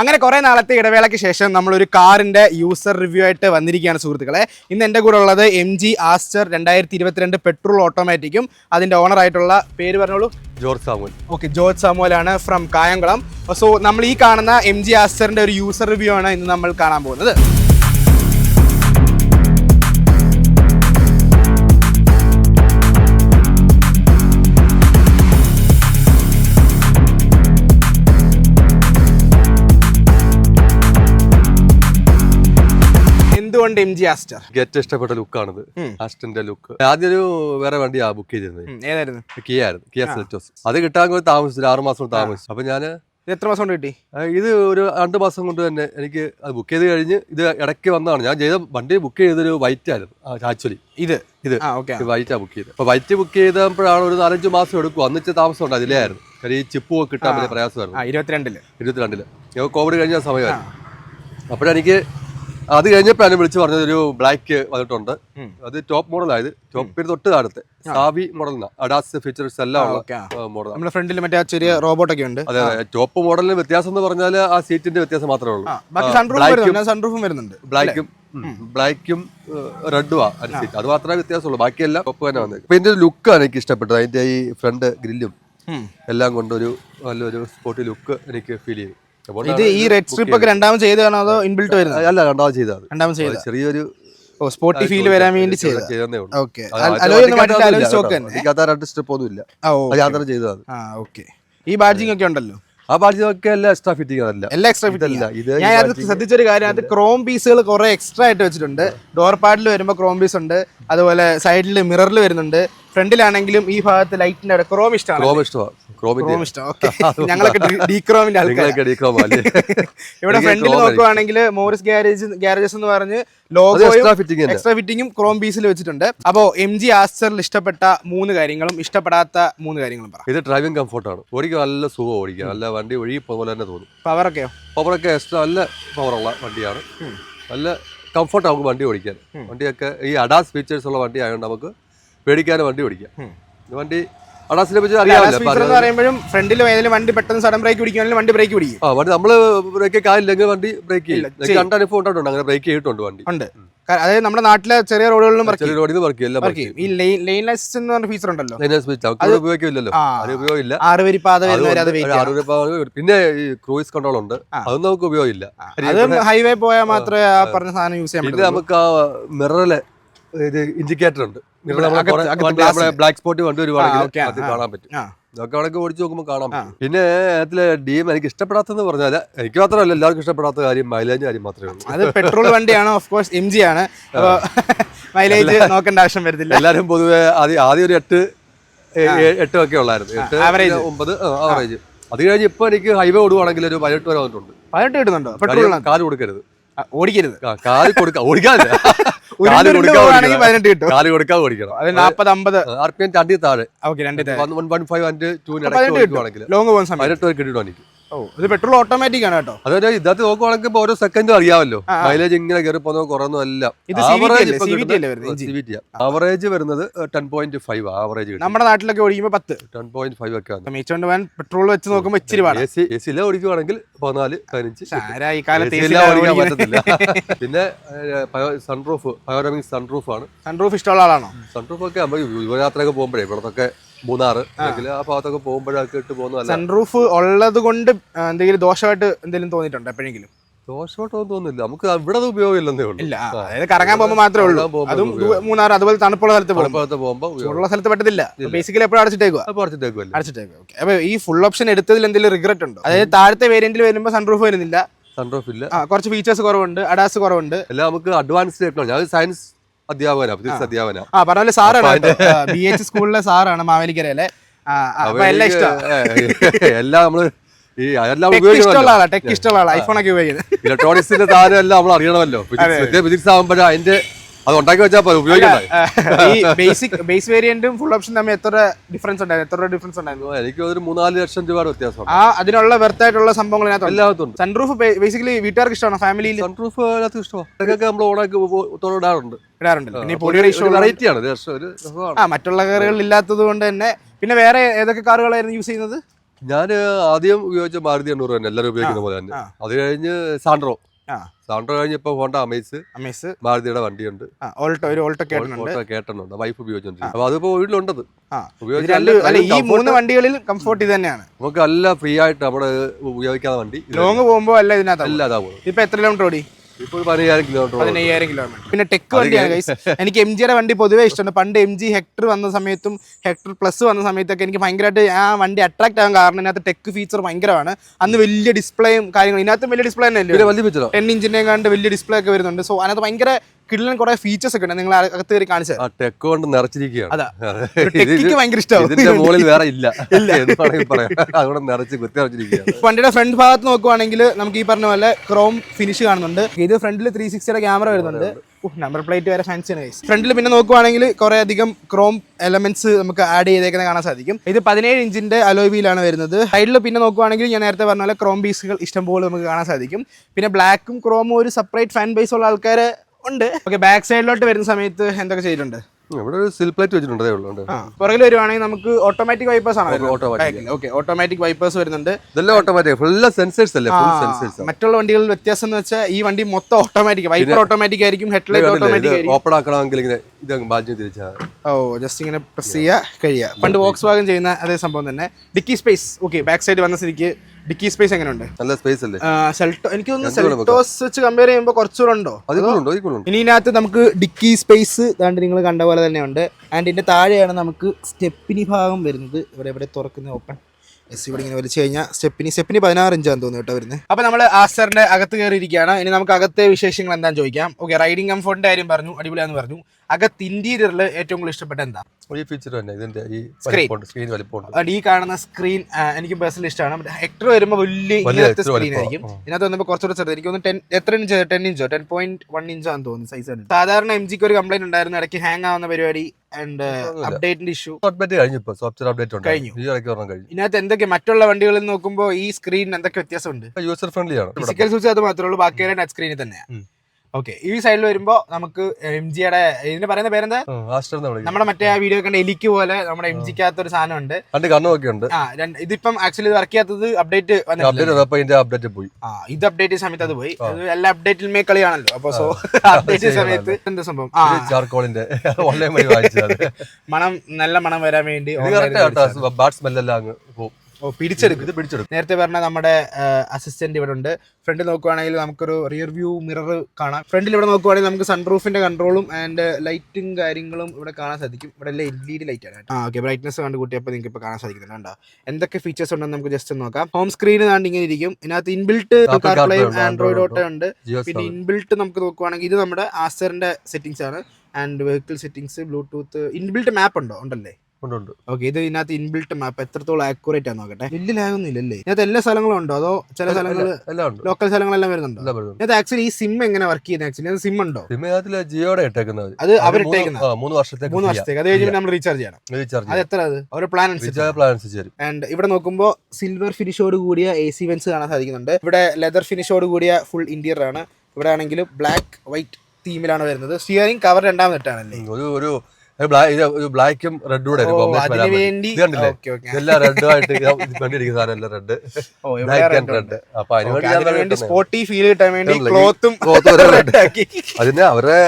അങ്ങനെ കുറേ നാളത്തെ ഇടവേളയ്ക്ക് ശേഷം നമ്മൾ ഒരു കാറിന്റെ യൂസർ റിവ്യൂ ആയിട്ട് വന്നിരിക്കുകയാണ് സുഹൃത്തുക്കളെ. ഇന്ന് എന്റെ കൂടെ ഉള്ളത് എം ജി ആസ്റ്റർ രണ്ടായിരത്തി ഇരുപത്തിരണ്ട് പെട്രോൾ ഓട്ടോമാറ്റിക്കും അതിന്റെ ഓണർ ആയിട്ടുള്ള പേര് പറഞ്ഞോളൂ. ജോർജ് സാമുൽ ഓക്കെ ജോർജ് സാമുവലാണ് ഫ്രം കായംകുളം. സോ നമ്മൾ ഈ കാണുന്ന എം ജി ആസ്റ്ററിന്റെ ഒരു യൂസർ റിവ്യൂ ആണ് ഇന്ന് നമ്മൾ കാണാൻ പോകുന്നത്. എന്തുകൊണ്ട് എം ജി ആസ്റ്റർ ഏറ്റവും ഇഷ്ടപ്പെട്ട ലുക്കാണിത്. ആസ്റ്റിന്റെ ലുക്ക്. ആദ്യം ഒരു വേറെ വണ്ടിയാ ബുക്ക് ചെയ്തിരുന്നത് ഏതായിരുന്നു? കിയ ആയിരുന്നു. കിയ സെൽറ്റോസ് അത് കിട്ടാൻ കൂടി താമസിച്ചു. ആറ് മാസം താമസിച്ചു. അപ്പൊ ഞാൻ എത്ര മാസം കൊണ്ട് കിട്ടി? ഇത് ഒരു രണ്ട് മാസം കൊണ്ട് തന്നെ എനിക്ക് അത് ബുക്ക് ചെയ്ത് കഴിഞ്ഞ് ഇത് ഇടയ്ക്ക് വന്നതാണ്. ഞാൻ ചെയ്ത വണ്ടി ബുക്ക് ചെയ്തൊരു വൈറ്റ് ആയിരുന്നു. ആക്ച്വലി ഇത്? ഇത്. വൈറ്റാ ബുക്ക് ചെയ്ത് അപ്പൊ വൈറ്റ് ബുക്ക് ചെയ്തപ്പോഴാണ് ഒരു നാലഞ്ച് മാസം എടുക്കും. അന്നിച്ച് താമസം ഉണ്ട്. അതിലേ ആയിരുന്നു കാര്യം ഈ ചിപ്പ് കിട്ടാൻ വലിയ പ്രയാസമായിരുന്നു. ഇരുപത്തിരണ്ടിൽ. ഇരുപത്തിരണ്ടിൽ. കോവിഡ് കഴിഞ്ഞ സമയമായിരുന്നു. അപ്പോഴെനിക്ക് അത് കഴിഞ്ഞപ്പോഴാണ് വിളിച്ചു പറഞ്ഞത് ഒരു ബ്ലാക്ക് വന്നിട്ടുണ്ട് അത് ടോപ്പ് മോഡലായത് ടോപ്പിന് തൊട്ട് താഴത്തെ. സാവി മോഡൽ അഡാസ് ഫീച്ചേഴ്സ് എല്ലാം മോഡൽ നമ്മുടെ ഫ്രണ്ടിൽ മറ്റേ ചെറിയ റോബോട്ട് ഒക്കെ ഉണ്ട്. അതെ ടോപ്പ് മോഡലിന് വ്യത്യാസം എന്ന് പറഞ്ഞാൽ ആ സീറ്റിന്റെ വ്യത്യാസം മാത്രമേ ഉള്ളൂ. സൺറൂഫ് വരുന്നുണ്ട് സൺറൂഫും വരുന്നുണ്ട് ബ്ലാക്കും ബ്ലാക്കും റെഡും ആ സീറ്റ് അത് മാത്രമേ വ്യത്യാസമുള്ളൂ. ബാക്കിയെല്ലാം ടോപ്പ് തന്നെ വന്നത്. ഇപ്പൊ ഇതിന്റെ ലുക്കാണ് എനിക്ക് ഇഷ്ടപ്പെട്ടത്. അതിന്റെ ഈ ഫ്രണ്ട് ഗ്രില്ലും എല്ലാം കൊണ്ടൊരു നല്ലൊരു സ്പോട്ടി ലുക്ക് എനിക്ക് ഫീൽ ചെയ്തു. ഇത് ഈ റെഡ് സ്ട്രിപ്പ് ഒക്കെ രണ്ടാമത് ചെയ്തതാണോ അതോ ഇൻബിൽട്ട് വരുന്നത്? അല്ല രണ്ടാമത് ചെയ്തത് രണ്ടാമത് ചെയ്ത ചെറിയൊരു ഓ സ്പോട്ടി ഫീൽ വരാൻ വേണ്ടി രണ്ട് സ്ട്രിപ്പ് ഒന്നും ഇല്ല യാത്ര ചെയ്തത് ഈ ബാഡ്ജിങ് ഒക്കെ ഉണ്ടല്ലോ? ആ ഒക്കെ എല്ലാം എക്സ്ട്രാ ഫിറ്റിംഗ് അതല്ല എല്ലാം എക്സ്ട്രാ ഫിറ്റ് അല്ല ഇത് ഞാൻ അത് ശ്രദ്ധിച്ചൊരു കാര്യം അത് ക്രോം പീസുകൾ കുറെ എക്സ്ട്രാ ആയിട്ട് വെച്ചിട്ടുണ്ട്. ഡോർ പാഡിൽ വരുമ്പോൾ ക്രോം പീസ് ഉണ്ട്. അതുപോലെ സൈഡിൽ മിററിൽ വരുന്നുണ്ട്. ഫ്രണ്ടിലാണെങ്കിലും ഈ ഭാഗത്ത് ലൈറ്റിന്റെ അവിടെ ക്രോം ഇഷ്ടമാണ്. ക്രോം ഇഷ്ടമാണ് ക്രോം ഇഷ്ടം ഓക്കെ. ഞങ്ങളൊക്കെ ഡീക്രോം ഇവിടെ ഫ്രണ്ടിൽ നോക്കുവാണെങ്കിൽ മോറിസ് ഗാരേജ് ഗാരേജസ് എന്ന് പറഞ്ഞ് ലോഗോയും എക്സ്ട്രാ ഫിറ്റിംഗ് ക്രോം പീസിൽ വെച്ചിട്ടുണ്ട്. അപ്പോൾ എം ജി ആസ്റ്ററിൽ ഇഷ്ടപ്പെട്ട മൂന്ന് കാര്യങ്ങളും ഇഷ്ടപ്പെടാത്ത മൂന്ന് കാര്യങ്ങളും പറയാം ഇത് ഡ്രൈവിംഗ് കംഫർട്ടാണ് ഓടിക്കാൻ നല്ല സുഖം ഓടിക്കാൻ. നല്ല വണ്ടി ഒഴുകി പോലെ തന്നെ തോന്നും. പവറൊക്കെയോ പവറൊക്കെ എക്സ്ട്രാ നല്ല പവറുള്ള വണ്ടിയാണ്. നല്ല കംഫർട്ട് നമുക്ക് വണ്ടി ഓടിക്കാൻ. വണ്ടിയൊക്കെ ഈ അഡാസ് ഫീച്ചേഴ്സ് ഉള്ള വണ്ടി ആയതുകൊണ്ട് നമുക്ക് പേടിക്കാതെ വണ്ടി ഓടിക്കാം. വണ്ടി പറ്റി അറിയാമല്ലോ. പറയുമ്പോഴും ഏതെങ്കിലും വണ്ടി പെട്ടെന്ന് സഡൻ ബ്രേക്ക് പിടിക്കുകയാണെങ്കിൽ വണ്ടി ബ്രേക്ക് പിടിക്കും. ആ വണ്ടി നമ്മൾ ബ്രേക്ക് കാലില്ലെങ്കിൽ വണ്ടി ബ്രേക്ക് രണ്ട് അനുഭവം ഉണ്ടായിട്ടുണ്ട് അങ്ങനെ ബ്രേക്ക് ചെയ്തിട്ടുണ്ട് വണ്ടി. ഉണ്ട്. അതായത് നമ്മുടെ നാട്ടിലെ ചെറിയ റോഡുകളിലും ചെറിയ റോഡിൽ വർക്ക് ചെയ്യും. ഈ ലൈൻ ലൈൻ എന്ന് പറഞ്ഞ ഫീച്ചർ ഉണ്ടല്ലോ. ഉപയോഗിക്കില്ലല്ലോ. അത് ഉപയോഗമില്ല പാത അത് അറുപത് പിന്നെ ഈ ക്രൂയിസ് കൺട്രോൾ ഉണ്ട്. ആ. നമുക്ക് ഉപയോഗമില്ല അത് ഹൈവേ പോയാൽ മാത്രമേ ആ പറഞ്ഞ സാധനം യൂസ് ചെയ്യാൻ നമുക്ക് ആ മിററിലെ ഇത് ഇൻഡിക്കേറ്റർ ഉണ്ട്. ബ്ലാക്ക് സ്പോട്ട് വരുവാണെങ്കിൽ okay, അത് കാണാൻ പറ്റും. ഇതൊക്കെ വേണമെങ്കിൽ ഓടിച്ചു നോക്കുമ്പോൾ കാണാം പിന്നെ അതിലെ ഡീം എനിക്ക് ഇഷ്ടപ്പെടാത്തെന്ന് പറഞ്ഞാൽ എനിക്ക് മാത്രമല്ല എല്ലാവർക്കും ഇഷ്ടപ്പെടാത്ത കാര്യം മൈലേജ് കാര്യം മാത്രമേ ഉള്ളൂ. അത് പെട്രോൾ വണ്ടിയാണ്? ഓഫ് കോഴ്സ് എം ജി ആണ്. മൈലേജ് നോക്കേണ്ട ആവശ്യം വരുന്നില്ല. എല്ലാവരും പൊതുവെ ആദ്യം ആദ്യം ഒരു എട്ട് എട്ട് ഒക്കെ ഉള്ളായിരുന്നു. എട്ട് ഒമ്പത് ആവറേജ് അത് കഴിഞ്ഞ് ഇപ്പൊ എനിക്ക് ഹൈവേ ഓടുവാണെങ്കിൽ ഒരു പതിനെട്ട് വരെ വന്നിട്ടുണ്ട്. പതിനെട്ട് കിട്ടുന്നുണ്ടോ? പെട്രോൾ കാൽ കൊടുക്കരുത്. ഓടിക്കരുത്. കാൽ കൊടുക്ക ഓടിക്കാതെ പതിനെട്ട് കിട്ടും. കാൽ കൊടുക്കാതെ ഓടിക്കണം. അത് നാപ്പത് അമ്പത്. ആർ പി എം രണ്ടിൽ താഴെ ഓക്കെ രണ്ട് one one five two long പോകുന്ന സമയം പതിനെട്ട് വരെ കിട്ടിയിട്ടു എനിക്ക് ഇത് പെട്രോൾ ഓട്ടോമാറ്റിക് ആണ് കേട്ടോ. അതെ ഇതിനകത്ത് നോക്കുവാണെങ്കിൽ ഇപ്പൊ ഓരോ സെക്കൻഡും അറിയാമല്ലോ. മൈലേജ് ഇങ്ങനെ കയറിപ്പോന്നോ കുറഞ്ഞതും എല്ലാം engine? ആവറേജ് വരുന്നത് ടെൻ പോയിന്റ് ഫൈവ് ആവറേജ് നമ്മുടെ നാട്ടിലൊക്കെ ഓടിക്കുമ്പോൾ പത്ത്. ടെൻ പോയിന്റ് ഫൈവ് ഒക്കെ പോകാൻ പെട്രോൾ വെച്ച് നോക്കുമ്പോൾ ഇച്ചിരി എ സി എ സിയിലെ ഓടിക്കുവാണെങ്കിൽ പതിനാല് പതിനഞ്ച് ഓടിക്കാൻ പറ്റത്തില്ല. പിന്നെ സൺറൂഫ് പയോറമിക് സൺറൂഫ് ആണ്. സൺറൂഫ് ഇഷ്ടമുള്ള ആളാണോ? സൺറൂഫ് ഒക്കെ നമ്മൾ യുവയാത്രയൊക്കെ പോകുമ്പോഴേ ഇവിടത്തൊക്കെ അല്ലെങ്കിൽ ആ ഭാഗത്തൊക്കെ പോകുമ്പോഴൊക്കെ ഇട്ട് പോകുന്നതല്ല സൺറൂഫ് ഉള്ളത് കൊണ്ട് എന്തെങ്കിലും ദോഷമായിട്ട് എന്തെങ്കിലും തോന്നിയിട്ടുണ്ടോ എപ്പോഴെങ്കിലും? ദോഷമായിട്ടൊന്നും തോന്നുന്നില്ല. നമുക്ക് ഇവിടെ അത് ഉപയോഗമില്ലെന്നേ ഉള്ളൂ. ഇല്ല അതായത് കറങ്ങാൻ പോകുമ്പോൾ മാത്രമേ ഉള്ളൂ. അതും മൂന്നാർ അതുപോലെ തണുപ്പുള്ള സ്ഥലത്ത് പോകുമ്പോൾ ഉള്ള സ്ഥലത്ത് പറ്റത്തില്ല. ബേസിക്കലി എപ്പോഴും അടച്ചിട്ടേക്കുക അത് പറിച്ചിട്ടേക്കുമല്ലേ അടച്ചിട്ടേക്കുക ഓക്കെ അപ്പോൾ ഈ ഫുൾ ഓപ്ഷൻ എടുത്തതിൽ എന്തെങ്കിലും റിഗ്രറ്റ് ഉണ്ടോ? അതായത് താഴത്തെ വേരിയന്റിൽ വരുമ്പോൾ സൺറൂഫ് വരുന്നില്ല. സൺറൂഫ് ഇല്ല. ആ കുറച്ച് ഫീച്ചേഴ്സ് കുറവുണ്ട് അഡാസ് കുറവുണ്ട്. എല്ലാം നമുക്ക് അഡ്വാൻസ് ടെക്നോളജി ഞാൻ സയൻസ് അധ്യാപകനാണ് ഫിസിക്സ് അധ്യാപകനാ. ആ പറഞ്ഞ പോലെ സാറാണ് ബി എച്ച് സ്കൂളിലെ സാറാണ് മാവേലിക്കരയിലെ. എല്ലാം ഇഷ്ടം. എല്ലാം നമ്മൾ ഈ ഇഷ്ടമുള്ള ഉപയോഗിക്കണമല്ലോ ഐഫോൺ ഒക്കെ ഉപയോഗിക്കുന്നത്. ഇലക്ട്രോണിക്സിന്റെ താരം എല്ലാം നമ്മൾ അറിയണമല്ലോ. ഫിസിക്സ് ആകുമ്പോഴാണ് അതിന്റെ അത് ഉണ്ടാക്കി വെച്ചാൽ പോരെ, ഉപയോഗിക്കണ്ടേ? ഈ ബേസിക് ബേസ് വേരിയന്റും ഫുൾ ഓപ്ഷൻ തമ്മിൽ എത്ര ഡിഫറൻസ് ഉണ്ടായിരുന്നു? എത്ര ഡിഫറൻസ് ഉണ്ടായിരുന്നു? എനിക്ക് ഒരു മൂന്നാൽ ലക്ഷം രൂപയുടെ വ്യത്യാസം ആ അതിനുള്ള വെർത്ത് ആയിട്ടുള്ള സംഭവങ്ങൾ ഇതിനകത്തുണ്ട് എല്ലാത്തും സൺറൂഫ് ബേസിക്കലി വീട്ടുകാർക്ക് ഇഷ്ടമാണ്? ഫാമിലിയിൽ സൺറൂഫ് എല്ലാത്തും ഇഷ്ടമാണ്. അതൊക്കെ നമ്മൾ ഓണാക്കി തൊടാറുണ്ട് ഇടാറുണ്ട്. പിന്നെ പൊടിയുടെ ഇഷ്ടം വെറൈറ്റി ആണ്. ആ മറ്റുള്ള കാറുകളിൽ ഇല്ലാത്തത് കൊണ്ട് തന്നെ. പിന്നെ വേറെ ഏതൊക്കെ കാറുകളായിരുന്നു യൂസ് ചെയ്യുന്നത്? ഞാൻ ആദ്യം ഉപയോഗിച്ച മാരുതി എണ്ണൂറ് തന്നെ. എല്ലാവരും ഉപയോഗിക്കുന്ന പോലെ തന്നെ. അത് കഴിഞ്ഞ് സാൻഡ്രോ സാൻഡ്രോ കഴിഞ്ഞപ്പോ ഹോണ്ട അമേസ് അമേസ് മാരുതിയുടെ വണ്ടിയുണ്ട്. ഓൾട്ടോ ഒരു ഓൾട്ടോ വൈഫ് ഉപയോഗിച്ചോണ്ടിരിക്കും അപ്പൊ അതിപ്പോ വീട്ടിലുണ്ടത്. അല്ല ഈ മൂന്ന് വണ്ടികളിൽ കംഫോർട്ട് ഇത് തന്നെയാണ്. നമുക്ക് നല്ല ഫ്രീ ആയിട്ട് നമ്മുടെ ഉപയോഗിക്കാത്ത വണ്ടി ലോങ് പോകുമ്പോൾ അല്ല ഇതിനകത്ത് പോകുന്നത് ഇപ്പൊ എത്ര കിലോമീറ്റർ ഓടി? ഇപ്പൊ ഒരു പതിനയ്യായിരം കിലോമീറ്റർ പതിനയ്യായിരം കിലോമീറ്റർ പിന്നെ ടെക് വണ്ടിയാണ് ഗൈസ് എനിക്ക് എം ജിയുടെ വണ്ടി പൊതുവേ ഇഷ്ടമാണ് പണ്ട് എം ജി ഹെക്ടർ വന്ന സമയത്തും ഹെക്ടർ പ്ലസ് വന്ന സമയത്തൊക്കെ എനിക്ക് ഭയങ്കരമായിട്ട് ആ വണ്ടി അട്രാക്ട് ആകാൻ കാരണം ഇതിനകത്ത് ടെക് ഫീച്ചർ ഭയങ്കരമാണ്. അന്ന് വലിയ ഡിസ്പ്ലേയും കാര്യങ്ങളും ഇതിനകത്തും വലിയ ഡിസ്പ്ലേ തന്നെ ടെൻ ഇഞ്ചിനെ കണ്ട് വലിയ ഡിസ്പ്ലേ ഒക്കെ വരുന്നുണ്ട്. സോ അതിനകത്ത് ഭയങ്കര കിടിലൻ കുറെ ഫീച്ചേഴ്സ് ഒക്കെ ഉണ്ട്. നിങ്ങൾ അകത്ത് കയറി കാണിച്ചത് ടെക് കൊണ്ട് നിറച്ചിരിക്കുകയാണ്. ഭയങ്കര ഇഷ്ടമാണ് വേറെ ഇല്ല. അതുകൊണ്ട് നിറച്ച് കുത്തി വണ്ടിയുടെ ഫ്രണ്ട് ഭാഗത്ത് നോക്കുവാണെങ്കിൽ നമുക്ക് ഈ പറഞ്ഞ പോലെ ക്രോം ഫിനിഷ് കാണുന്നുണ്ട്. ഇത് ഫ്രണ്ടിൽ ത്രീ സിക്സ്റ്റിയുടെ ക്യാമറ വരുന്നുണ്ട്. നമ്പർ പ്ലേറ്റ് വരെ ഫാൻസിയാണ് ഗൈസ് ഫ്രണ്ടിൽ പിന്നെ നോക്കുവാണെങ്കിൽ കുറെ അധികം ക്രോം എലമെന്റ്സ് നമുക്ക് ആഡ് ചെയ്തേക്കുന്നത് കാണാൻ സാധിക്കും. ഇത് പതിനേഴ് ഇഞ്ചിന്റെ അലോവിയിലാണ് വരുന്നത്. സൈഡിൽ പിന്നെ നോക്കുവാണെങ്കിൽ ഞാൻ നേരത്തെ പറഞ്ഞ പോലെ ക്രോം പീസുകൾ ഇഷ്ടംപോലെ നമുക്ക് കാണാൻ സാധിക്കും. പിന്നെ ബ്ലാക്കും ക്രോമും ഒരു സെപ്പറേറ്റ് ഫാൻ ബേസ് ഉള്ള ആൾക്കാർ ഉണ്ട്. ഓക്കെ ബാക്ക് സൈഡിലോട്ട് വരുന്ന സമയത്ത് എന്തൊക്കെ ചെയ്തിട്ടുണ്ട്? ഇവിടെ ഒരു സിൽ പ്ലേറ്റ് വെച്ചിട്ടുണ്ട് ഉള്ളൂ പുറകിൽ വരുവാണെങ്കിൽ നമുക്ക് ഓട്ടോമാറ്റിക് വൈപ്പേഴ്സ് ആണ്. ഓക്കെ ഓട്ടോമാറ്റിക് വൈപ്പേഴ്സ് വരുന്നുണ്ട്. ഇതെല്ലാം ഓട്ടോമാറ്റിക് ഫുള്ള് സെൻസേഴ്സ് അല്ലേ? ഫുൾ സെൻസേഴ്സ് മറ്റുള്ള വണ്ടികളിൽ വ്യത്യാസം എന്ന് വെച്ചാൽ ഈ വണ്ടി മൊത്തം ഓട്ടോമാറ്റിക് വൈപ്പർ ഓട്ടോമാറ്റിക് ആയിരിക്കും ഹെഡ്ലൈറ്റ് ഓട്ടോമാറ്റിക് ആയിരിക്കും. ഓപ്പൺ ആക്കണമെങ്കിൽ ഇങ്ങനെ ഇത് ബാജ്യം തിരിച്ചാൽ ഓ ജസ്റ്റ് ഇങ്ങനെ പ്രസ് ചെയ്യുക കഴിയുക പണ്ട് വോക്സ് വാഗൻ ചെയ്യുന്ന അതേ സംഭവം തന്നെ. Dickey space okay back side വന്ന സ്ഥിതിക്ക് ഡിക്കി സ്പേസ് എങ്ങനെയുണ്ട് നല്ല സ്പേസ് അല്ലേ? സെൽട്ടോ എനിക്ക് തോന്നുന്നു സെൽട്ടോസ് വെച്ച് കമ്പയർ ചെയ്യുമ്പോൾ കുറച്ചുകൂടെ ഉണ്ടോ? ഉണ്ടോ? ഇനി ഇതിനകത്ത് നമുക്ക് ഡിക്കി സ്പേസ് ദാണ്ട് നിങ്ങൾ കണ്ട പോലെ തന്നെയുണ്ട് ആൻഡ് ഇതിന്റെ താഴെയാണ് നമുക്ക് സ്റ്റെപ്പിനി ഭാഗം വരുന്നത്. ഇവിടെ ഇവിടെ തുറക്കുന്ന ഓപ്പൺ എസ് ഇവിടെ ഇങ്ങനെ വലിച്ചു കഴിഞ്ഞാൽ സ്റ്റെപ്പിനി സ്റ്റെപ്പിനി പതിനാറ് ഇഞ്ചാന്ന് തോന്നുന്നു കേട്ടോ വരുന്നത്. അപ്പൊ നമ്മൾ ആസ്റ്ററിന്റെ അകത്ത് കയറിയിരിക്കുകയാണ്. ഇനി നമുക്ക് അകത്തെ വിശേഷങ്ങൾ എന്താണെന്ന് ചോദിക്കാം. ഓക്കെ റൈഡിംഗ് കംഫോർട്ടിന്റെ കാര്യം പറഞ്ഞു. അടിപൊളിയാന്ന് പറഞ്ഞു. അകത്ത് ഇന്റീരിയറിൽ ഏറ്റവും കൂടുതൽ ഇഷ്ടപ്പെട്ട എന്താ? ഈ ഫീച്ചർ തന്നെ ഇതിന്റെ ഈ സ്ക്രീൻ സ്ക്രീൻ വലിപ്പമുണ്ട്. ഈ കാണുന്ന സ്ക്രീൻ എനിക്ക് പേഴ്സണലി ഇഷ്ടമാണ്. ഹെക്ടർ വരുമ്പോൾ വലിയ ഇങ്ങനത്തെ സ്ക്രീൻ ആയിരിക്കും. ഇതിനകത്ത് വന്നപ്പോൾ കുറച്ചുകൂടെ ചെറുത് എനിക്ക് തോന്നുന്നു ടെൻ എത്ര ഇഞ്ച് ടെൻ ഇഞ്ചോ ടെൻ പോയിന്റ് വൺ ഇഞ്ചോ ആണെന്ന് തോന്നുന്നു സൈസ് ആണ് സാധാരണ എം ജിക്ക് ഒരു കംപ്ലൈന്റ് ഉണ്ടായിരുന്നു ഇടയ്ക്ക് ഹാങ് ആവുന്ന പരിപാടി ആൻഡ്. അപ്ഡേറ്റിന്റെ ഇഷ്യൂ അപ്ഡേറ്റ് കഴിഞ്ഞു ഇപ്പോൾ സോഫ്റ്റ്വെയർ അപ്ഡേറ്റ് ഉണ്ട്. കഴിഞ്ഞു. ഈ ഇടയ്ക്ക് ഒരെണ്ണം കഴിഞ്ഞു. ഇതിനകത്ത് എന്തൊക്കെ മറ്റുള്ള വണ്ടികളിൽ നോക്കുമ്പോൾ ഈ സ്ക്രീൻ എന്തൊക്കെ വ്യത്യാസമുണ്ട്? യൂസർ ഫ്രണ്ട്ലി ആണ്. ഫിസിക്കൽ സ്വിച്ച് അത് മാത്രമേ ഉള്ളൂ ടച്ച് സ്ക്രീനിൽ തന്നെയാണ്. ഓക്കെ ഈ സൈഡിൽ വരുമ്പോ നമുക്ക് എം ജിയുടെ ഇതിന് പറയുന്ന പേരെന്താ? നമ്മുടെ മറ്റേ ആ വീഡിയോ കണ്ട എലിക്ക് പോലെ നമ്മുടെ എം ജിക്കകത്ത് ഒരു സാധനം ഉണ്ട്. രണ്ട് ഉണ്ട് രണ്ട് ഇതിപ്പം ആക്ച്വലി വർക്ക് ചെയ്യാത്തത് അപ്ഡേറ്റ് അപ്ഡേറ്റ് പോയി. ആ ഇത് അപ്ഡേറ്റ് സമയത്ത് അത് പോയി. എല്ലാ അപ്ഡേറ്റിലുമേ കളിയാണല്ലോ. അപ്പൊ സോ അപ്ഡേറ്റ് സമയത്ത് എന്താ സംഭവം? ചാർക്കോളിന്റെ മണം നല്ല മണം വരാൻ വേണ്ടി ഇത്. ബാഡ് സ്മെല്ലെല്ലാം അങ്ങ് പോകും പിടിച്ചെടുക്കും. ഇത് പിടിച്ചെടുക്കും. നേരത്തെ പറഞ്ഞ നമ്മുടെ അസിസ്റ്റന്റ് ഇവിടെ ഉണ്ട്. ഫ്രണ്ട് നോക്കുവാണെങ്കിൽ നമുക്കൊരു റിയർ വ്യൂ മിറർ കാണാം. ഫ്രണ്ടിൽ ഇവിടെ നോക്കുവാണെങ്കിൽ നമുക്ക് സൺറൂഫിന്റെ കൺട്രോളും ആൻഡ് ലൈറ്റും കാര്യങ്ങളും ഇവിടെ കാണാൻ സാധിക്കും. ഇവിടെ എല്ലാം എൽ ഇ ഡി ലൈറ്റ് ആണ് ആ ഓക്കെ ബ്രൈറ്റ്നസ് കണ്ട് കൂട്ടിയപ്പോൾ നിങ്ങൾക്ക് ഇപ്പോൾ കാണാൻ സാധിക്കുന്നുണ്ട് കണ്ടോ? എന്തൊക്കെ ഫീച്ചേഴ്സ് ഉണ്ടെന്ന് നമുക്ക് ജസ്റ്റ് നോക്കാം. ഹോം സ്ക്രീൻ കണ്ട് ഇങ്ങനെ ഇരിക്കും. ഇതിനകത്ത് ഇൻബിൽട്ട് കാർപ്ലേയും ആൻഡ്രോയിഡ് ഓട്ടോ ഉണ്ട്. പിന്നെ ഇൻബിൽട്ട് നമുക്ക് നോക്കുവാണെങ്കിൽ ഇത് നമ്മുടെ ആസ്റ്ററിന്റെ സെറ്റിംഗ്സ് ആണ്. And vehicle settings bluetooth inbuilt map ഉണ്ടോ? ഉണ്ടല്ലേ? ഉണ്ട്. ഓക്കെ ഇത് ഇതിനകത്ത് ഇൻബിൽട്ട് മാപ്പ് എത്രത്തോളം ആക്യുറേറ്റ് ആണ് നോക്കട്ടെ. വലിയ ലാഗൊന്നും ഇല്ലല്ലേ? ഇതിനകത്ത് എല്ലാ സ്ഥലങ്ങളും ഉണ്ടോ? അതോ ചില സ്ഥലങ്ങൾ എല്ലാം ഉണ്ട്. ലോക്കൽ സ്ഥലങ്ങളെല്ലാം വരുന്നുണ്ടോ? ഇതിനകത്ത് ആക്ച്വലി ഈ സിം എങ്ങനെ വർക്ക് ചെയ്യുന്നത് ആക്ച്വലി അത് സിം ഉണ്ടോ? പിന്നെ അതിൽ ജിയോടെ ഇട്ടേക്കുന്നത്. അത് അത് അവരിട്ടേക്കുന്ന മൂന്ന്- വർഷത്തേക്ക് മൂന്ന് വർഷത്തേക്ക്. അത് കഴിഞ്ഞ് നമ്മൾ റീചാർജ് ചെയ്യണം. അത് റീചാർജ് എത്ര അത്? ഒരു പ്ലാൻ അനുസരിച്ച്. പ്ലാൻ അനുസരിച്ച് ആൻഡ് ഇവിടെ നോക്കുമ്പോൾ സിൽവർ ഫിനിഷോട് കൂടിയ എ സി വെൻസ് കാണാൻ സാധിക്കുന്നുണ്ട്. ഇവിടെ ലെതർ ഫിനിഷോട് കൂടിയ ഫുൾ ഇന്റീരിയർ ആണ്. ഇവിടെ ആണെങ്കിൽ ബ്ലാക്ക് വൈറ്റ് തീമിലാണ് വരുന്നത്. സ്റ്റിയറിംഗ് കവർ രണ്ടാമതിട്ടാണല്ലേ ആണല്ലേ ഒരു ഒരു ബ്ലാക്കും റെഡും കൂടെ കണ്ടില്ലേ? ഇതെല്ലാം റെഡ് ആയിട്ട് വേണ്ടിയിരിക്കുന്ന സാധനം എല്ലാം റെഡ് ബ്ലാക്ക് ആൻഡ് റെഡ് അപ്പൊ അതിന് Okay, വേണ്ടി ഞാൻ അതിന് വേണ്ടി ഇട്ടതാണ്. സ്പോർട്ടി ഫീൽ കിട്ടാൻ വേണ്ടി? ക്ലോത്തും red ആക്കി. അതിന് അവരെ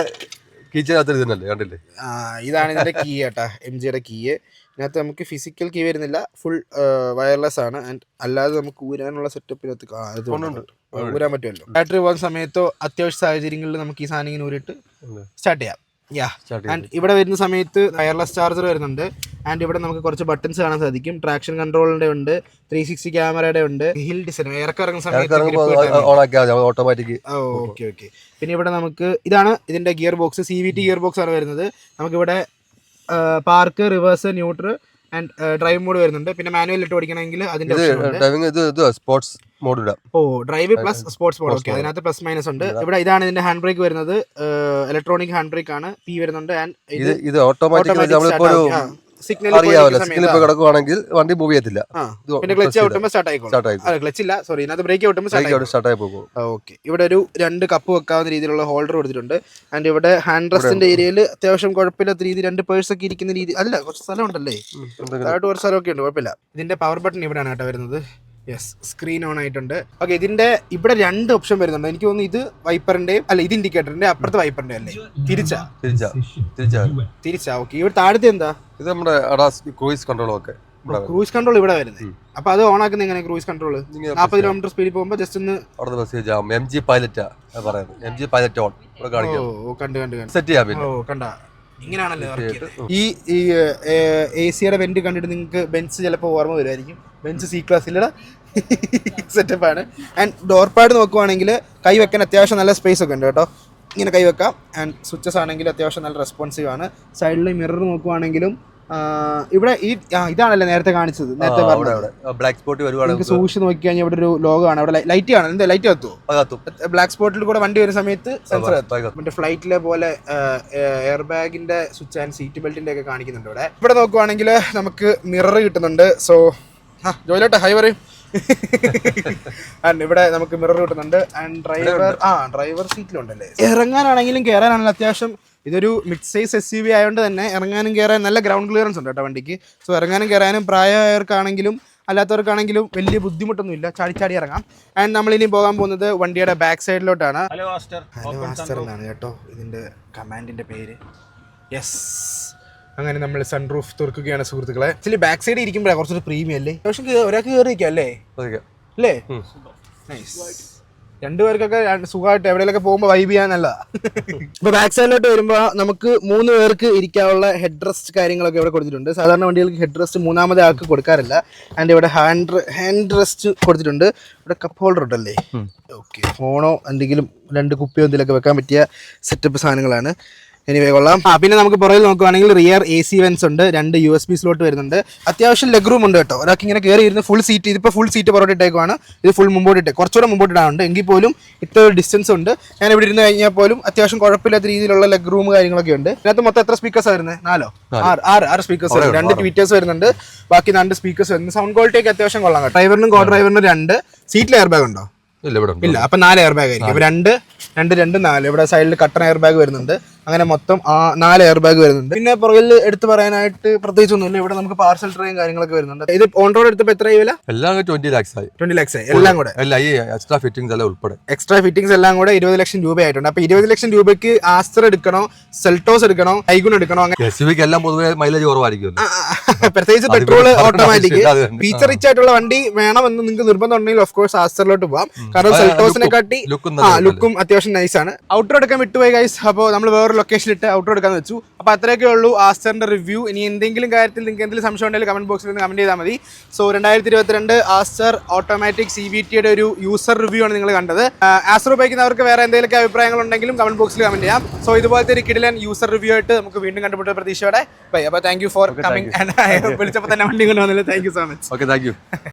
കീച്ചനകത്ത് ഇതല്ലേ കണ്ടില്ലേ? ഇതാണ് ഇതിന്റെ കീ കേട്ടാ എം ജിയുടെ കീ ഇതിനകത്ത് നമുക്ക് ഫിസിക്കൽ കീ വരുന്നില്ല ഫുൾ വയർലെസ് ആണ്. ആൻഡ് അല്ലാതെ നമുക്ക് ഊരാനുള്ള സെറ്റപ്പിനകത്ത്. ഊരാൻ പറ്റുമല്ലോ. ബാറ്ററി പോകുന്ന സമയത്തോ അത്യാവശ്യ സാഹചര്യങ്ങളിൽ നമുക്ക് ഈ സാധനം ഇങ്ങനെ ഊരിട്ട് സ്റ്റാർട്ട് ചെയ്യാം. ആൻഡ് ഇവിടെ വരുന്ന സമയത്ത് വയർലെസ് ചാർജർ വരുന്നുണ്ട്. ആൻഡ് ഇവിടെ നമുക്ക് കുറച്ച് ബട്ടൺസ് കാണാൻ സാധിക്കും. ട്രാക്ഷൻ കൺട്രോളിന്റെ ഉണ്ട് ത്രീ സിക്സ്റ്റി ക്യാമറയുടെ ഉണ്ട്. ഹിൽ ഡിസൈൻ ഇറക്കിറങ്ങുന്ന സമയത്ത് ഓട്ടോമാറ്റിക് ഓക്കെ ഓക്കെ പിന്നെ ഇവിടെ നമുക്ക് ഇതാണ് ഇതിന്റെ gear box C V T gear box ആണ് വരുന്നത്. നമുക്കിവിടെ park reverse neutral and drive mode വരുന്നുണ്ട്. പിന്നെ മാനുവൽ ഇട്ട് ഓടിക്കണമെങ്കിൽ അതിന്റെ option ഉണ്ട്. ഡ്രൈവിംഗ് ഇത് ഇത് സ്പോർട്സ് മോഡ് ഇടാം. ഓ drive plus sports mode Sports okay. അതിനകത്ത് പ്ലസ് മൈനസ് ഉണ്ട്. ഇവിടെ ഇതാണ് ഇതിന്റെ ഹാൻഡ് ബ്രേക്ക് വരുന്നത്. ഇലക്ട്രോണിക് ഹാൻഡ് ബ്രേക്ക് ആണ്. പി വരുന്നുണ്ട്. ആൻഡ് ഇത് ഇത് ഓട്ടോമാറ്റിക് സിഗ്നൽ കിടക്കുവാണെങ്കിൽ വണ്ടി മൂവ് ചെയ്യത്തില്ല. പിന്നെ ക്ലച്ച് ഔട്ടുമ്പോൾ സ്റ്റാർട്ട് ആയിക്കോളും. ക്ലച്ച് ഇല്ല. സോറി ഇതിനകത്ത് ബ്രേക്ക് ഔട്ടുമ്പോൾ സ്റ്റാർട്ട് സ്റ്റാർട്ട് ആയി പോകും ഓക്കെ ഇവിടെ ഒരു രണ്ട് കപ്പ് വെക്കാവുന്ന രീതിയിലുള്ള ഹോൾഡർ കൊടുത്തിട്ടുണ്ട്. ആൻഡ് ഇവിടെ ഹാൻഡ് റെസ്റ്റിന്റെ ഏരിയയിൽ അത്യാവശ്യം കുഴപ്പമില്ലാത്ത രീതി രണ്ട് പേഴ്സ് ഒക്കെ ഇരിക്കുന്ന രീതി അല്ല കുറച്ച് സ്ഥലം ഉണ്ടല്ലേ? താഴോട്ട് കുറച്ച് സ്ഥലമൊക്കെ ഉണ്ട്. കുഴപ്പമില്ല. ഇതിന്റെ പവർ ബട്ടൺ ഇവിടെയാണ് കേട്ടോ വരുന്നത്. യെസ് സ്ക്രീൻ ഓൺ ആയിട്ടുണ്ട്. ഓക്കെ ഇതിന്റെ ഇവിടെ രണ്ട് ഓപ്ഷൻ വരുന്നുണ്ട്. എനിക്ക് തോന്നുന്നു ഇത് വൈപ്പറിന്റെയും അല്ല ഇത് ഇൻഡിക്കേറ്ററിന്റെ അപ്പുറത്തെ വൈപ്പറിന്റെ അല്ലേ? തിരിച്ചാ? തിരിച്ചാ തിരിച്ചാ തിരിച്ചാ? ഓക്കെ ഇവിടെ താഴത്തെ എന്താ? ഇത് നമ്മുടെ അഡാസ് ക്രൂയിസ് കൺട്രോളും ഒക്കെ. ക്രൂയിസ് ക്രൂസ് കൺട്രോൾ ഇവിടെ വരുന്നത്. അപ്പൊ അത് ഓൺ ആക്കുന്ന എങ്ങനെ ക്രൂസ് കൺട്രോൾ നാൽപ്പത് കിലോമീറ്റർ സ്പീഡിൽ പോകുമ്പോൾ ജസ്റ്റ് ഒന്ന് അവിടെ മെസ്സേജ് ആവും എം ജി പൈലറ്റാ പറയുന്നത്. എം ജി പൈലറ്റ് ഓൺ ഇവിടെ ഓ കാണിക്കാം. ഓ, കണ്ടു കണ്ടു കണ്ടു. സെറ്റ് ചെയ്യാം പിന്നെ. ഓ കണ്ട. ഇങ്ങനെയാണല്ലോ. ഈ ഈ എ സിയുടെ വെന്റ് കണ്ടിട്ട് നിങ്ങൾക്ക് ബെൻസ് ചിലപ്പോൾ ഓർമ്മ വരുമായിരിക്കും. ബെൻസ് സി ക്ലാസ് ഇല്ലടാ സെറ്റപ്പ് ആണ്. ആൻഡ് ഡോർ പാഡ് നോക്കുവാണെങ്കിൽ കൈ വെക്കാൻ അത്യാവശ്യം നല്ല സ്പേസ് ഒക്കെ ഉണ്ട് കേട്ടോ. ഇങ്ങനെ കൈവെക്കാം ആൻഡ് സ്വിച്ചസ് ആണെങ്കിൽ അത്യാവശ്യം നല്ല റെസ്പോൺസീവ് ആണ്. സൈഡിൽ മിറർ നോക്കുവാണെങ്കിലും ഇവിടെ ഈ ആ, ഇതാണല്ലേ നേരത്തെ കാണിച്ചത് നേരത്തെ ആ, ബ്ലാക്ക് സ്പോട്ട് വരുവാണ് സൂക്ഷിച്ച് നോക്കി കഴിഞ്ഞാൽ ഇവിടെ ഒരു ലോഗോ ആണ് അവിടെ ലൈറ്റ് ആണ് എന്താ ലൈറ്റ് കത്തുവോ ബ്ലാക്ക് സ്പോട്ടിൽ കൂടെ വണ്ടി വരുന്ന സമയത്ത് സെൻസർ മറ്റേ ഫ്ലൈറ്റിലെ പോലെ എയർ ബാഗിന്റെ സ്വിച്ച് ആൻഡ് സീറ്റ് ബെൽറ്റിന്റെ ഒക്കെ കാണിക്കുന്നുണ്ട് ഇവിടെ. ഇവിടെ നോക്കുവാണെങ്കിൽ നമുക്ക് മിറർ കിട്ടുന്നുണ്ട്. സോ ജോയിലോട്ടെ ഹൈ പറയും. ആൻഡ് ഇവിടെ നമുക്ക് മിറർ കിട്ടുന്നുണ്ട്. ആൻഡ് ഡ്രൈവർ ആ ഡ്രൈവർ സീറ്റിലുണ്ടല്ലേ ഇറങ്ങാനാണെങ്കിലും കയറാനാണെങ്കിലും അത്യാവശ്യം ഇതൊരു mid size S U V ആയതുകൊണ്ട് തന്നെ ഇറങ്ങാനും കയറാൻ നല്ല ഗ്രൗണ്ട് ക്ലിയറൻസ് ഉണ്ട് കേട്ടോ വണ്ടിക്ക്. സോ ഇറങ്ങാനും കയറാനും പ്രായമായവർക്കാണെങ്കിലും അല്ലാത്തവർക്കാണെങ്കിലും വലിയ ബുദ്ധിമുട്ടൊന്നുമില്ല. ചാടി ചാടി ഇറങ്ങാം. ആൻഡ് നമ്മൾ ഇനി പോകാൻ പോകുന്നത് വണ്ടിയുടെ ബാക്ക് സൈഡിലോട്ടാണ് ഹലോ മാസ്റ്റർ എന്നാണ് കേട്ടോ ഇതിന്റെ കമാൻഡിന്റെ പേര്. യെസ് അങ്ങനെ നമ്മൾ സൺ റൂഫ് തുറക്കുകയാണ് സുഹൃത്തുക്കളെ. ആക്ച്വലി ബാക്ക് സൈഡ് ഇരിക്കുമ്പോഴാണ് കുറച്ചൊരു പ്രീമിയം അല്ലേ? പക്ഷേ ഒരാൾക്ക് കയറി അല്ലേ? അല്ലേ? നൈസ് രണ്ടുപേർക്കൊക്കെ രണ്ട് സുഖമായിട്ട് എവിടെയൊക്കെ പോകുമ്പോൾ വൈബ് ചെയ്യാനല്ല. ഇപ്പൊ ബാക്ക് സൈഡിലോട്ട് വരുമ്പോൾ നമുക്ക് മൂന്ന് പേർക്ക് ഇരിക്കാനുള്ള ഹെഡ് റെസ്റ്റ് കാര്യങ്ങളൊക്കെ ഇവിടെ കൊടുത്തിട്ടുണ്ട്. സാധാരണ വണ്ടികൾക്ക് ഹെഡ് റെസ്റ്റ് മൂന്നാമത്തെ ആൾക്ക് കൊടുക്കാറില്ല. ആൻഡ് ഇവിടെ ഹാൻഡ് ഹാൻഡ് റെസ്റ്റ് കൊടുത്തിട്ടുണ്ട്. ഇവിടെ കപ്പ് ഹോൾഡർ ഉണ്ടല്ലേ? ഓക്കെ ഫോണോ എന്തെങ്കിലും രണ്ട് കുപ്പിയോ എന്തെങ്കിലുമൊക്കെ വെക്കാൻ പറ്റിയ സെറ്റപ്പ് സാധനങ്ങളാണ്. എനിവേ കൊള്ളാം. ആ പിന്നെ നമുക്ക് പുറകിൽ നോക്കുവാണെങ്കിൽ റിയർ എ സി വെൻസ് ഉണ്ട്. രണ്ട് യു എസ് ബി സ്ലോട്ട് വരുന്നുണ്ട്. അത്യാവശ്യം ലെഗ് റൂം ഉണ്ട് കേട്ടോ. ഒരാൾക്ക് ഇങ്ങനെ കയറി ഇരുന്ന് ഫുൾ സീറ്റ് ഇതിപ്പോൾ ഫുൾ സീറ്റ് പുറകോട്ടിട്ടേക്കുവാണ് ഇത് ഫുൾ മുമ്പോട്ടിട്ട് കുറച്ചുകൂടെ മുമ്പോട്ടിടാനുണ്ട് എങ്കിൽ പോലും ഇത്ര ഒരു ഡിസ്റ്റൻസ് ഉണ്ട്. ഞാൻ ഇവിടെ ഇരുന്ന് കഴിഞ്ഞാൽ പോലും അത്യാവശ്യം കുഴപ്പമില്ലാത്ത രീതിയിലുള്ള ലെഗ് റൂം കാര്യങ്ങളൊക്കെ ഉണ്ട്. ഇതിനകത്ത് മൊത്തം എത്ര സ്പീക്കേഴ്സ് വരുന്നത് നാലോ? ആറ് ആറ് ആറ് സ്പീക്കേഴ്സ് വരുന്നത് രണ്ട് ട്വീറ്റേഴ്സ് വരുന്നുണ്ട്. ബാക്കി രണ്ട് സ്പീക്കേഴ്സ് വരുന്നത് സൗണ്ട് ക്വാളിറ്റി ഒക്കെ അത്യാവശ്യം കൊള്ളാം കേട്ടോ. ഡ്രൈവറിനും കോ ഡ്രൈവറിനും രണ്ട്. സീറ്റിൽ എയർ ബാഗ് ഉണ്ടോ? ഇല്ല ഇവിടെ ഉണ്ട്. ഇല്ല അപ്പൊ നാല് എയർ ബാഗ് ആയിരിക്കും അപ്പൊ രണ്ട് രണ്ട് രണ്ട് നാല്. ഇവിടെ സൈഡിൽ കട്ടൺ എയർ ബാഗ് വരുന്നുണ്ട്. അങ്ങനെ മൊത്തം ആ നാല് എയർ ബാഗ് വരുന്നുണ്ട്. പിന്നെ പുറകിൽ എടുത്തു പറയാനായിട്ട് പ്രത്യേകിച്ച് ഒന്നുമില്ല ഇവിടെ നമുക്ക് പാർസൽ ട്രെയിൻ കാര്യങ്ങളൊക്കെ വരുന്നുണ്ട്. ഇത് ഓൺ റോഡ് എടുത്തപ്പോൾ എത്ര വില? എല്ലാം ട്വന്റി ലാക്സ് ആയി. ട്വന്റി ലാക്സ് ആയി. എല്ലാം കൂടെ? അല്ല ഈ എക്സ്ട്രാ ഫിറ്റിംഗ്സ് എല്ലാം ഉൾപ്പെടെ. എക്സ്ട്രാ ഫിറ്റിംഗ്സ് എല്ലാം കൂടെ ഇരുപത് ലക്ഷം രൂപയായിട്ടുണ്ട്. അപ്പൊ ഇരുപത് ലക്ഷം രൂപയ്ക്ക് ആസ്റ്റർ എടുക്കണോ? സെൽട്ടോസ് എടുക്കണോ? ഐഗുൺ എടുക്കണോ? അങ്ങനെ എല്ലാം പൊതുവെ മൈലേജ് കുറവായിരിക്കും. പ്രത്യേകിച്ച് പെട്രോൾ ഓട്ടോമാറ്റിക്. ഫീച്ചർ റിച്ച് ആയിട്ടുള്ള വണ്ടി വേണമെന്ന് നിങ്ങൾക്ക് നിർബന്ധം ഉണ്ടെങ്കിൽ ഓഫ് കോഴ്സ് ആസ്റ്ററിലോട്ട് പോവാം. കാരണം സെൽട്ടോസിനെ കാട്ടി ലുക്കും അത്യാവശ്യം നൈസ് ആണ്. ഔട്ടർ എടുക്കാൻ വിട്ടുപോയി ഗൈസ് അപ്പോൾ നമ്മൾ വേറൊരു ലൊക്കേഷനിലിട്ട് ഔട്ടർ എടുക്കാൻ വെച്ചു. അപ്പോൾ അത്രയൊക്കെ ഉള്ളൂ ആസ്റ്ററിന്റെ റിവ്യൂ ഇനി എന്തെങ്കിലും കാര്യത്തിൽ നിങ്ങൾക്ക് എന്തെങ്കിലും സംശയം ഉണ്ടെങ്കിൽ കമന്റ് ബോക്സിൽ നിന്ന് കമന്റ് ചെയ്താൽ മതി. സോ രണ്ടായിരത്തി ഇരുപത്തിരണ്ട് ആസ്റ്റർ ഓട്ടോമാറ്റിക് സി ബി ടിയുടെ ഒരു യൂസർ റിവ്യൂ ആണ് നിങ്ങൾ കണ്ടത്. ആസ്റ്റർ ഉപയോഗിക്കുന്നവർക്ക് വേറെ എന്തെങ്കിലുമൊക്കെ അഭിപ്രായങ്ങൾ ഉണ്ടെങ്കിലും കമന്റ് ബോക്സിൽ കമന്റ് ചെയ്യാം. സോ ഇതുപോലത്തെ ഒരു കിടിലൻ യൂസർ റിവ്യൂ ആയിട്ട് നമുക്ക് വീണ്ടും കണ്ടുപിട്ട പ്രതീക്ഷയോടെ. ബൈ അപ്പോൾ താങ്ക് യു ഫോർ കമ്മിങ് വിളിച്ചപ്പോൾ തന്നെ വണ്ടി കൊണ്ട് വന്നില്ല thank you so much okay thank you